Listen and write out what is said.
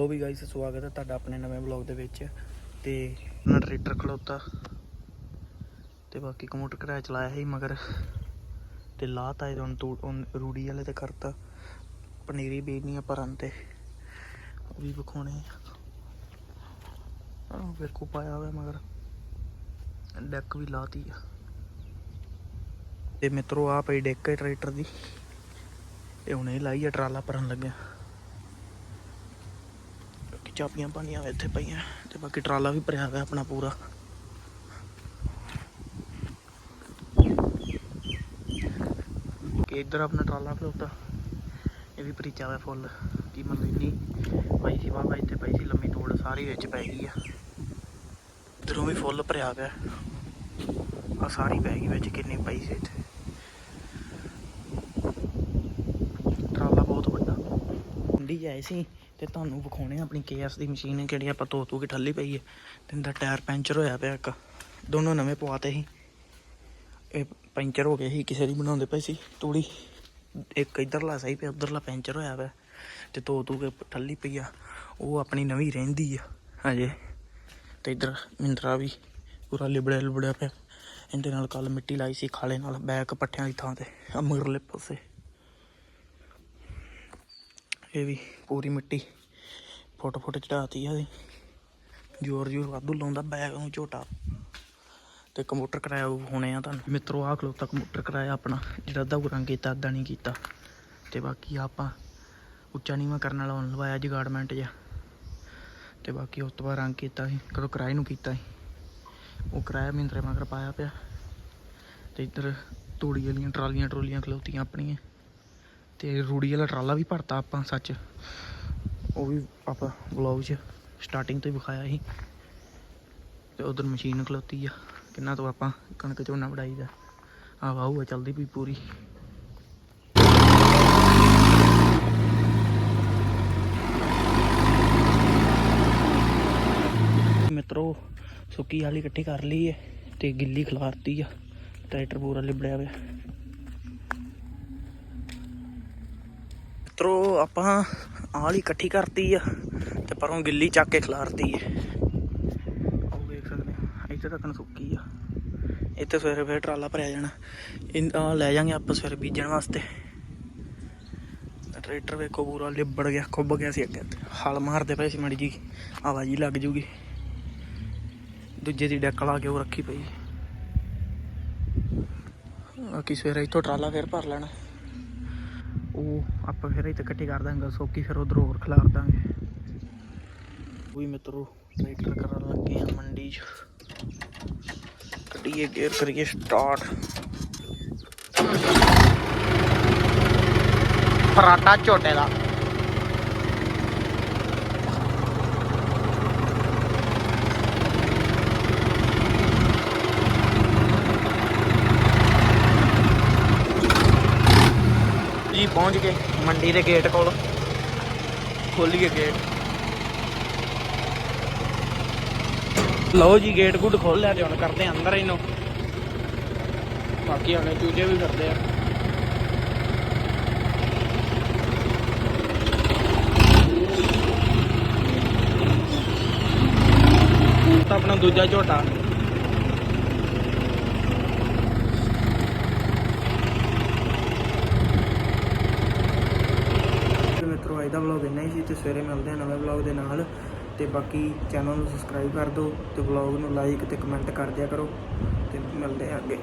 ਉਹ ਵੀ ਗਾਇਸ ਸਵਾਗਤ ਹੈ ਤੁਹਾਡਾ ਆਪਣੇ ਨਵੇਂ ਵਲੌਗ ਦੇ ਵਿੱਚ ਤੇ ਨਾ ਟਰੈਕਟਰ ਖਲੋਤਾ ਤੇ ਬਾਕੀ ਕੰਪਿਊਟਰ ਕਿਰਾਇਆ ਚਲਾਇਆ ਸੀ ਮਗਰ ਤੇ ਲਾਤਾ ਇਹ ਹੁਣ ਤੂੰ ਰੂੜੀ ਵਾਲੇ ਤੇ ਕਰਤਾ, ਪਨੀਰੀ ਬੀਜਣੀ ਆ ਭਰਨ ਤੇ, ਉਹ ਵੀ ਵਿਖਾਉਣੇ ਆ। ਆਹ ਫਿਰ ਕੋ ਪਾਇਆ ਹੋਇਆ ਮਗਰ ਡੈਕ ਵੀ ਲਾਤੀ ਆ। ਤੇ ਮਿੱਤਰੋ ਆ ਪਈ ਡੈਕ ਹੈ ਟਰੈਕਟਰ ਦੀ ਇਹ ਹੁਣੇ ਲਾਈ ਆ, ਟਰਾਲਾ ਭਰਨ ਲੱਗਿਆ। ਬਾਕੀ ਚਾਬੀਆਂ ਪਾਣੀਆਂ ਇੱਥੇ ਪਈਆਂ ਤੇ ਬਾਕੀ ਟਰਾਲਾ ਵੀ ਭਰਿਆ ਹੋਇਆ ਆਪਣਾ ਪੂਰਾ। ਕਿ ਇੱਧਰ ਆਪਣਾ ਟਰਾਲਾ ਖਲੋਤਾ। ਇਹ ਵੀ ਭਰੀਚਾ ਹੋਇਆ ਫੁੱਲ। ਕੀ ਮਤਲਬ ਇੰਨੀ ਪਾਈ ਸੀ ਵਾਵਾ ਇੱਥੇ ਪਈ ਸੀ ਲੰਮੀ ਤੋੜ ਸਾਰੀ ਵਿੱਚ ਪੈ ਗਈ ਆ। ਇੱਧਰੋਂ ਵੀ ਫੁੱਲ ਭਰਿਆ ਪਿਆ ਆ ਸਾਰੀ ਪੈ ਗਈ ਵਿੱਚ ਕਿੰਨੀ ਪਈ ਸੀ ਇੱਥੇ। ਟਰਾਲਾ ਬਹੁਤ ਵੱਡਾ। ਮੰਡੀ ਆਏ ਸੀ। ਤੇ ਤੁਹਾਨੂੰ ਵਿਖਾਉਣੇ ਆ ਆਪਣੀ ਕੇਐਸ ਦੀ ਮਸ਼ੀਨ ਜਿਹੜੀ ਆਪਾਂ ਧੋ ਧੂ ਕੇ ਠੱਲੀ ਪਈ ਹੈ ਤੇ ਇਹਦਾ ਟਾਇਰ ਪੈਂਚਰ ਹੋਇਆ ਪਿਆ ਇੱਕ। ਦੋਨੋਂ ਨਵੇਂ ਪਵਾਤੇ ਸੀ। ਇਹ ਪੈਂਚਰ ਹੋ ਗਏ ਸੀ, ਕਿਸੇ ਦੀ ਬਣਾਉਂਦੇ ਪਏ ਸੀ। ਤੂੜੀ ਇੱਕ ਇਧਰਲਾ ਸਹੀ ਪਿਆ, ਉਧਰਲਾ ਪੈਂਚਰ ਹੋਇਆ ਪਿਆ। ਤੇ ਧੋ ਧੂ ਕੇ ਠੱਲੀ ਪਈ ਆ। ਉਹ ਆਪਣੀ ਨਵੀਂ ਰਹਿੰਦੀ ਆ, ਹਜੇ। ਤੇ ਇਧਰ ਮਿੰਦਰਾ ਵੀ ਪੂਰਾ ਲਿਬੜਿਆ ਲਿਬੜਿਆ ਪਿਆ। ਇਹਦੇ ਨਾਲ ਕੱਲ ਮਿੱਟੀ ਲਾਈ ਸੀ, ਖਾਲੇ ਨਾਲ, ਬੈਕ ਪੱਠਿਆਂ ਦੀ ਥਾਂ ਤੇ ਆ ਮਗਰਲੇ ਪਾਸੇ। ਇਹ ਵੀ ਪੂਰੀ ਮਿੱਟੀ ਫੁੱਟ ਫੁੱਟ ਚੜਾਤੀ ਆ ਇਹਦੀ। ਜ਼ੋਰ ਜ਼ੋਰ ਵਾਧੂ ਲਾਉਂਦਾ ਬੈਗ ਨੂੰ ਝੋਟਾ। ਤੇ ਕੰਪਿਊਟਰ ਕਰਾਇਆ ਹੋਣੇ ਆ ਤੁਹਾਨੂੰ। ਮਿੱਤਰੋ, ਆਹ ਖਲੋਤਾ ਕੰਪਿਊਟਰ ਕਰਾਇਆ ਆਪਣਾ, ਜਿਹੜਾ ਅੱਧਾ ਰੰਗ ਕੀਤਾ ਅੱਧਾ ਨਹੀਂ ਕੀਤਾ। ਤੇ ਬਾਕੀ ਆਪਾਂ ਉੱਚਾ ਨੀਵਾਂ ਕਰਨ ਵਾਲਾ ਹੁਣ ਲਵਾਇਆ ਜਗਾਰਡਮੈਂਟ ਜਿਹਾ। ਤੇ ਬਾਕੀ ਉਸ ਤੋਂ ਬਾਅਦ ਰੰਗ ਕੀਤਾ ਸੀ, ਕਦੋਂ ਕਿਰਾਏ ਨੂੰ ਕੀਤਾ ਸੀ। ਉਹ ਕਿਰਾਇਆ ਮਹਿੰਦਰੇ ਮਗਰ ਪਾਇਆ ਪਿਆ। ਤੇ ਇੱਧਰ ਤੂੜੀ ਵਾਲੀਆਂ ਟਰਾਲੀਆਂ ਟਰੋਲੀਆਂ ਖਲੋਤੀਆਂ ਆਪਣੀਆਂ। ਤੇ ਰੂੜੀ ਵਾਲਾ ਟਰਾਲਾ ਵੀ ਭਰਤਾ ਆਪਾਂ, ਸੱਚ। ਉਹ ਵੀ ਆਪਾਂ ਵਲੌਗ 'ਚ ਸਟਾਰਟਿੰਗ ਤੋਂ ਹੀ ਵਿਖਾਇਆ ਸੀ। ਤੇ ਉਧਰ ਮਸ਼ੀਨ ਖਲੋਤੀ ਆ। ਕਿੰਨਾ ਤੋਂ ਆਪਾਂ ਕਣਕ ਝੋਨਾ ਵਢਾਈਦਾ ਆ ਵਾਹੂ ਆ, ਚੱਲਦੀ ਪਈ ਪੂਰੀ। ਮਿੱਤਰੋ, ਸੁੱਕੀ ਵਾਲੀ ਇਕੱਠੀ ਕਰ ਲਈ ਏ ਤੇ ਗਿੱਲੀ ਖਿਲਾਰਤੀ ਆ। ਟਰੈਕਟਰ ਪੂਰਾ ਲਿਬੜਿਆ ਹੋਇਆ। ਮਿੱਤਰੋ, ਆਪਾਂ ਆਲੀ ਇਕੱਠੀ ਕਰਤੀ ਆ ਤੇ ਪਰੋਂ ਗਿੱਲੀ ਚੱਕ ਕੇ ਖਿਲਾਰਤੀ ਏ। ਉਹ ਵੇਖ ਸਕਦੇ ਆ, ਇੱਥੇ ਤੱਕ ਸੁੱਕੀ ਆ। ਇੱਥੇ ਸਵੇਰੇ ਫੇਰ ਟਰਾਲਾ ਭਰਿਆ ਜਾਣਾ। ਇਹ ਲੈ ਜਾਾਂਗੇ ਆਪਾਂ ਸਵੇਰੇ ਬੀਜਣ ਵਾਸਤੇ। ਟਰੈਕਟਰ ਵੇਖੋ ਪੂਰਾ ਲਿਬੜ ਗਿਆ, ਖੁੱਬ ਗਿਆ ਸੀ ਅੱਗੇ ਹਲ ਮਾਰਦੇ ਪਏ ਸੀ ਮੜੀ ਜੀ ਆਵਾਜ਼ ਹੀ ਲੱਗ ਜੂਗੀ। ਦੂਜੇ ਦੀ ਡੈਕ ਲਾ ਕੇ ਉਹ ਰੱਖੀ ਪਈ। ਬਾਕੀ ਸਵੇਰੇ ਇੱਥੋਂ ਟਰਾਲਾ ਫੇਰ ਭਰ ਲੈਣਾ। ਉਹ ਆਪਾਂ ਫਿਰ ਇੱਥੇ ਇਕੱਠੀ ਕਰ ਦਾਂਗੇ ਸੋਕੀ ਫਿਰ ਉਧਰ ਹੋਰ ਖਿਲਾਰ ਦਾਂਗੇ। ਉਹ ਵੀ ਮਿੱਤਰੋ ਟਰੈਕਟਰ ਕਰਨ ਲੱਗੇ ਆ ਮੰਡੀ 'ਚ। ਕੱਢੀਏ ਗੇਅਰ ਕਰੀਏ ਸਟਾਰਟ ਫਰਾਟਾ ਝੋਟੇ ਦਾ। ਪਹੁੰਚ ਗਏ ਮੰਡੀ ਦੇ ਗੇਟ ਕੋਲ। ਖੋਲੀਏ ਗੇਟ ਲਓ ਜੀ ਗੇਟ ਗੁੱਡ ਖੋਲ ਲਿਆ ਤੇ ਹੁਣ ਕਰਦੇ ਆਂ ਅੰਦਰ ਇਹਨੂੰ। ਬਾਕੀ ਹਣੇ ਚੂਜੇ ਵੀ ਕਰਦੇ ਆ। ਤਾਂ ਆਪਣਾ ਦੂਜਾ ਝੋਟਾ ਤੇ ਮਿੱਤਰੋ ਅੱਜ ਦਾ ਵਲੌਗ ਇੰਨਾ ਹੀ ਸੀ ਤੇ ਸਵੇਰੇ ਮਿਲਦੇ ਹਾਂ ਨਵੇਂ ਵਲੌਗ ਦੇ ਨਾਲ। ਤੇ ਬਾਕੀ ਚੈਨਲ ਨੂੰ ਸਬਸਕ੍ਰਾਈਬ ਕਰ ਦਿਓ ਤੇ ਵਲੌਗ ਨੂੰ ਲਾਈਕ ਤੇ ਕਮੈਂਟ ਕਰ ਦਿਆ ਕਰੋ ਤੇ ਮਿਲਦੇ ਹਾਂ ਅੱਗੇ।